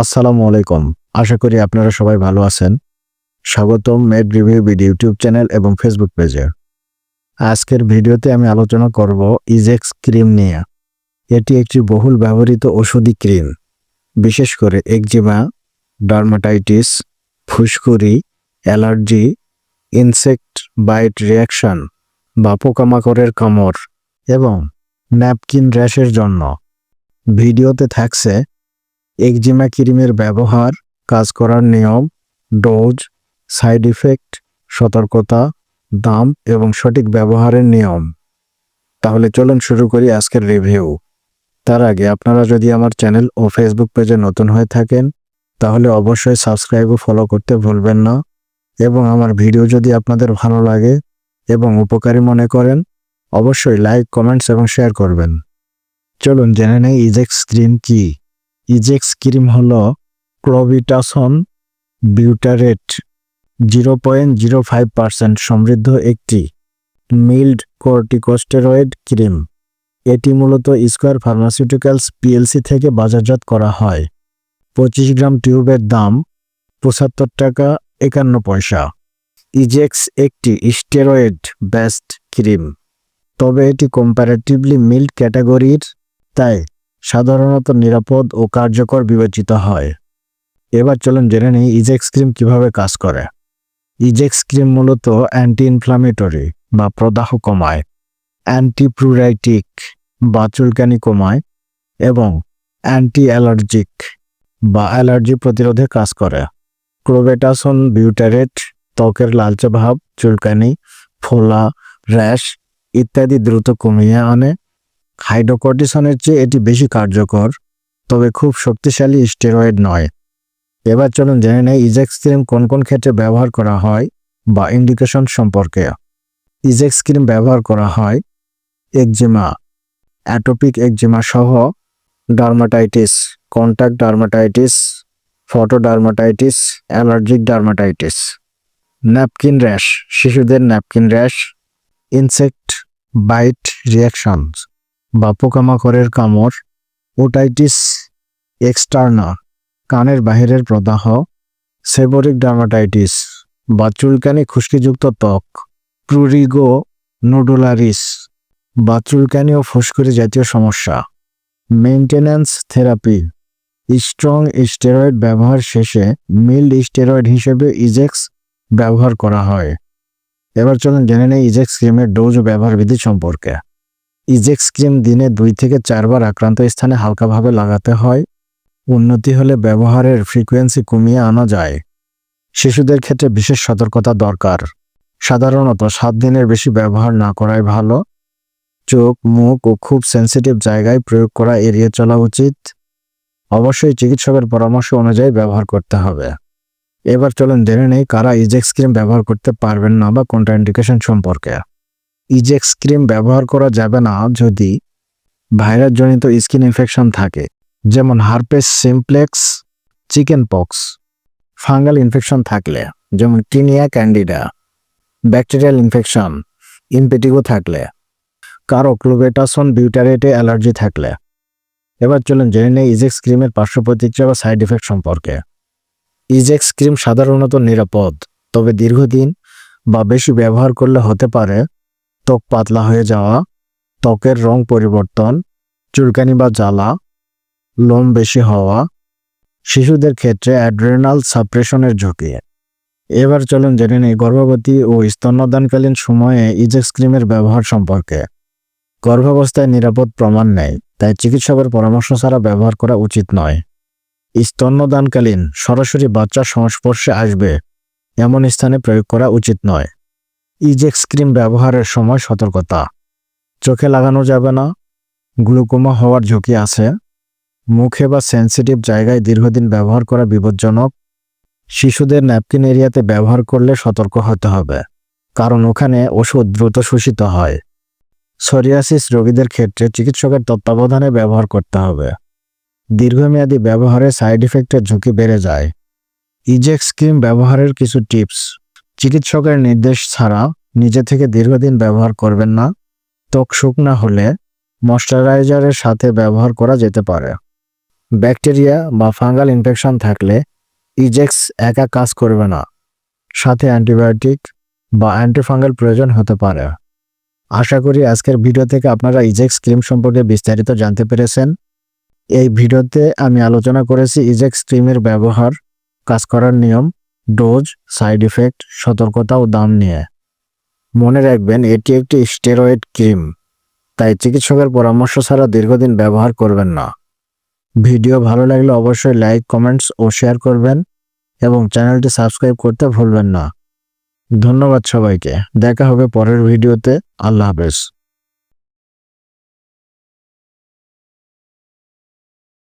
আসসালামু আলাইকুম। আশা করি আপনারা সবাই ভালো আছেন। স্বাগতম med review BD YouTube channel এবং ফেসবুক পেজে আজকের ভিডিওতে আমি আলোচনা করব ইজেক্স ক্রিম নিয়ে। এটি একটি বহুল ব্যবহৃত ওষুধি ক্রিম বিশেষ করে একজিমা ডার্মাটাইটিস ফুসকুড়ি, অ্যালার্জি ইনসেক্ট বাইট রিয়াকশন বা পোকামাকড়ের কামড় এবং ন্যাপকিন র্যাশের জন্য। ভিডিওতে থাকছে একজিমা ক্রিমের ব্যবহার, কাজ করার নিয়ম, ডোজ, সাইড ইফেক্ট, সতর্কতা, দাম এবং সঠিক ব্যবহারের নিয়ম। তাহলে চলুন শুরু করি আজকের রিভিউ। তার আগে আপনারা যদি আমার চ্যানেল ও ফেসবুক পেজে নতুন হয়ে থাকেন, তাহলে অবশ্যই সাবস্ক্রাইব ও ফলো করতে ভুলবেন না এবং আমার ভিডিও যদি আপনাদের ভালো লাগে এবং উপকারী মনে করেন, অবশ্যই লাইক, কমেন্টস এবং শেয়ার করবেন। চলুন জেনে নেই ইজেক্স ক্রিম কি। ইজেক্স ক্রিম হল clobetasone butyrate zero point zero five percent সমৃদ্ধ একটি মিল্ড কর্টিকোস্টেরয়েড ক্রিম এটি মূলত স্কোয়ার ফার্মাসিউটিক্যালস পিএলসি থেকে বাজারজাত করা হয়। পঁচিশ গ্রাম টিউবের দাম পঁচাত্তর টাকা একান্ন পয়সা। ইজেক্স একটি স্টেরয়েড বেস্ট ক্রিম তবে এটি কম্পারেটিভলি মিল্ড ক্যাটাগরির তাই সাধারণত নিরাপদ ও কার্যকর বিবেচিত হয়। এবার চলুন জেনে নিই ইজেক্স ক্রিম কীভাবে কাজ করে। ইজেক্স ক্রিম মূলত অ্যান্টি ইনফ্লামেটরি বা প্রদাহ কমায় অ্যান্টিপ্রুরাইটিক বা চুলকানি কমায় এবং অ্যান্টি অ্যালার্জিক বা অ্যালার্জি প্রতিরোধে কাজ করে। ক্লোবেটাসন বিউটারেট ত্বকের লালচে ভাব, চুলকানি, ফোলা, র্যাশ ইত্যাদি দ্রুত কমিয়ে আনে। হাইড্রোকর্টিসনের চেয়ে এটি বেশি কার্যকর, তবে খুব শক্তিশালী স্টেরয়েড নয়। এবার চলুন জেনে নেই ইজেক্স ক্রিম কোন কোন ক্ষেত্রে ব্যবহার করা হয় বা ইন্ডিকেশন সম্পর্কে। ইজেক্স ক্রিম ব্যবহার করা হয় একজিমা, অ্যাটোপিক একজিমা সহ dermatitis contact dermatitis, photodermatitis, allergic dermatitis. Napkin rash, শিশুদের napkin rash, insect bite reactions বা পোকামাকড়ের কামড়, ওটাইটিস এক্সটার্না, কানের বাহিরের প্রদাহ, সেবোরিক ডার্মাটাইটিস বা চুলকানি খুশকিযুক্ত ত্বক, প্রুরিগো নুডুলারিস বা চুলকানি ও ফুসকুড়ি জাতীয় সমস্যা। Maintenance therapy. স্ট্রং স্টেরয়েড ব্যবহার শেষে মিল্ড স্টেরয়েড হিসেবে ইজেক্স ব্যবহার করা হয়। এবার চলুন জেনে নেই ইজেক্স ক্রিমের ডোজ ও ব্যবহার বিধি সম্পর্কে। ইজেক্স ক্রিম দিনে দুই থেকে চারবার আক্রান্ত স্থানে হালকাভাবে লাগাতে হয়। উন্নতি হলে ব্যবহারের ফ্রিকোয়েন্সি কমিয়ে আনা যায়। শিশুদের ক্ষেত্রে বিশেষ সতর্কতা দরকার। সাধারণত সাত দিনের বেশি ব্যবহার না করাই ভালো। চোখ, মুখ ও খুব সেন্সিটিভ জায়গায় প্রয়োগ করা এড়িয়ে চলা উচিত। অবশ্যই চিকিৎসকের পরামর্শ অনুযায়ী ব্যবহার করতে হবে। এবার চলুন জেনে নেই কারা ইজেক্স ক্রিম ব্যবহার করতে পারবেন না বা কোনটা ইন্ডিকেশন সম্পর্কে। ইজেক্স ক্রিম ব্যবহার করা যাবে না যদি ভাইরাসজনিত স্কিন ইনফেকশন থাকে, যেমন herpes simplex chicken pox fungal infection থাকলে, যেমন tinea candida bacterial infection impetigo থাকলে কারও ক্লোবেটাসন বিউটারেটে অ্যালার্জি থাকলে। এবার চলুন জেনে নেই ইজেক্স ক্রিমের পার্শ্ব প্রতিক্রিয়া বা সাইড ইফেক্ট সম্পর্কে। ইজেক্স ক্রিম সাধারণত নিরাপদ, তবে দীর্ঘদিন বা বেশি ব্যবহার করলে হতে পারে ত্বক পাতলা হয়ে যাওয়া, ত্বকের রং পরিবর্তন, চুলকানি বা জ্বালা, লোম বেশি হওয়া, শিশুদের ক্ষেত্রে অ্যাড্রেনাল সাপ্রেশনের ঝুঁকি। এবার চলুন জেনে নিই গর্ভবতী ও স্তন্যদানকালীন সময়ে ইজেক্স ক্রিমের ব্যবহার সম্পর্কে। গর্ভাবস্থায় নিরাপদ প্রমাণ নেই, তাই চিকিৎসকের পরামর্শ ছাড়া ব্যবহার করা উচিত নয়। স্তন্যদানকালীন সরাসরি বাচ্চার সংস্পর্শে আসবে, এমন স্থানে প্রয়োগ করা উচিত নয়। ইজেক্স ক্রিম ব্যবহারের সময় সতর্কতা। চোখে লাগানো যাবে না। গ্লুকোমা হওয়ার ঝুঁকি আছে। মুখে বা সেন্সিটিভ জায়গায় দীর্ঘদিন ব্যবহার করা বিপজ্জনক। শিশুদের ন্যাপকিন এরিয়াতে ব্যবহার করলে সতর্ক হতে হবে। কারণ ওখানে ওষুধ দ্রুত শোষিত হয়। সোরিয়াসিস রোগীদের ক্ষেত্রে চিকিৎসকের তত্ত্বাবধানে ব্যবহার করতে হবে। দীর্ঘমেয়াদী ব্যবহারে সাইড ইফেক্টের ঝুঁকি বেড়ে যায়। ইজেক্স ক্রিম ব্যবহারের কিছু টিপস চিকিৎসকের নির্দেশ ছাড়া নিজে থেকে দীর্ঘদিন ব্যবহার করবেন না। ত্বক শুকনা হলে ময়শ্চারাইজারের সাথে ব্যবহার করা যেতে পারে। ব্যাকটেরিয়া বা ফাঙ্গাল ইনফেকশন থাকলে ইজেক্স একা কাজ করবে না। সাথে অ্যান্টিবায়োটিক বা অ্যান্টিফাঙ্গাল প্রয়োজন হতে পারে। আশা করি আজকের ভিডিও থেকে আপনারা ইজেক্স ক্রিম সম্পর্কে বিস্তারিত জানতে পেরেছেন। এই ভিডিওতে আমি আলোচনা করেছি ইজেক্স ক্রিমের ব্যবহার, কাজ করার নিয়ম ডোজ, সাইড ইফেক্ট, সতর্কতা ও দাম নিয়ে। মনে রাখবেন, এটি একটি স্টেরয়েড ক্রিম, তাই চিকিৎসকের পরামর্শ ছাড়া দীর্ঘদিন ব্যবহার করবেন না। ভিডিও ভালো লাগলে অবশ্যই লাইক, কমেন্টস ও শেয়ার করবেন এবং চ্যানেলটি সাবস্ক্রাইব করতে ভুলবেন না। ধন্যবাদ সবাইকে। দেখা হবে পরের ভিডিওতে। আল্লাহ হাফেজ।